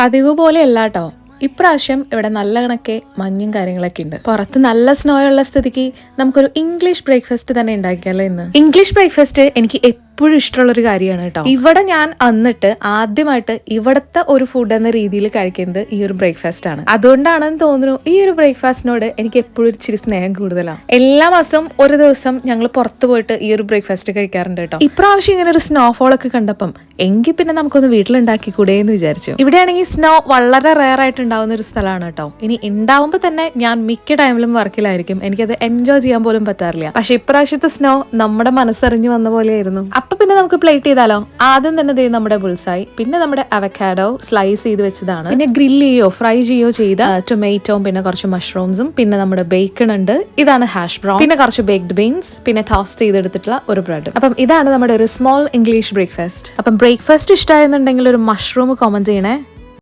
പതിവ് പോലെ അല്ല കേട്ടോ ഇപ്രാവശ്യം ഇവിടെ നല്ല കണക്കെ മഞ്ഞും കാര്യങ്ങളൊക്കെ ഉണ്ട്. പുറത്ത് നല്ല സ്നോ ഉള്ള സ്ഥിതിക്ക് നമുക്കൊരു ഇംഗ്ലീഷ് ബ്രേക്ക്ഫാസ്റ്റ് തന്നെ ഉണ്ടാക്കിയാലോ ഇന്ന്? ഇംഗ്ലീഷ് ബ്രേക്ക്ഫാസ്റ്റ് എനിക്ക് എപ്പോഴും ഇഷ്ടമുള്ള ഒരു കാര്യമാണ് കേട്ടോ ഇവിടെ ഞാൻ അന്നിട്ട് ആദ്യമായിട്ട് ഇവിടുത്തെ ഒരു ഫുഡ് എന്ന രീതിയിൽ കഴിക്കുന്നത് ഈ ഒരു ബ്രേക്ക്ഫാസ്റ്റ് ആണ്. അതുകൊണ്ടാണെന്ന് തോന്നുന്നു ഈ ഒരു ബ്രേക്ക്ഫാസ്റ്റിനോട് എനിക്ക് എപ്പോഴും ഒരു ഇച്ചിരി സ്നേഹം കൂടുതലാണ് എല്ലാ മാസവും ഒരു ദിവസം ഞങ്ങൾ പുറത്ത് പോയിട്ട് ഈ ഒരു ബ്രേക്ക്ഫാസ്റ്റ് കഴിക്കാറുണ്ട് കേട്ടോ ഇപ്രാവശ്യം ഇങ്ങനെ ഒരു സ്നോഫോൾ ഒക്കെ കണ്ടപ്പം എങ്കിൽ പിന്നെ നമുക്കൊന്ന് വീട്ടിലുണ്ടാക്കി കൂടെ എന്ന് വിചാരിച്ചു. ഇവിടെയാണെങ്കിൽ സ്നോ വളരെ റയർ ആയിട്ട് ഉണ്ടാവുന്ന ഒരു സ്ഥലമാണ് കേട്ടോ. ഇനി ഉണ്ടാവുമ്പോൾ തന്നെ ഞാൻ മിക്ക ടൈമിലും വർക്കിലായിരിക്കും. എനിക്കത് എൻജോയ് ചെയ്യാൻ പോലും പറ്റാറില്ല. പക്ഷെ ഇപ്രാവശ്യത്തെ സ്നോ നമ്മുടെ മനസ്സറിഞ്ഞു വന്ന പോലെയായിരുന്നു. അപ്പൊ പിന്നെ നമുക്ക് പ്ലേറ്റ് ചെയ്താലോ? ആദ്യം തന്നെ ദേ നമ്മുടെ ബുൾസായി പിന്നെ നമ്മുടെ അവക്കാഡോ സ്ലൈസ് ചെയ്ത് വെച്ചതാണ്. പിന്നെ ഗ്രില്ല് ചെയ്യോ ഫ്രൈ ചെയ്യോ ചെയ്ത ടൊമാറ്റോയും പിന്നെ കുറച്ച് മഷ്റൂംസും പിന്നെ നമ്മുടെ ബേക്കൺ ഉണ്ട്. ഇതാണ് ഹാഷ് ബ്രൗൺ പിന്നെ കുറച്ച് ബേക്ക്ഡ് ബീൻസ് പിന്നെ ടോസ്റ്റ് ചെയ്തെടുത്തിട്ടുള്ള ഒരു ബ്രെഡ് അപ്പം ഇതാണ് നമ്മുടെ ഒരു സ്മോൾ ഇംഗ്ലീഷ് ബ്രേക്ക്ഫാസ്റ്റ് അപ്പം ബ്രേക്ക്ഫാസ്റ്റ് ഇഷ്ടമായെന്നുണ്ടെങ്കിൽ ഒരു മഷ്റൂം കോമന്റ് ചെയ്യണേ.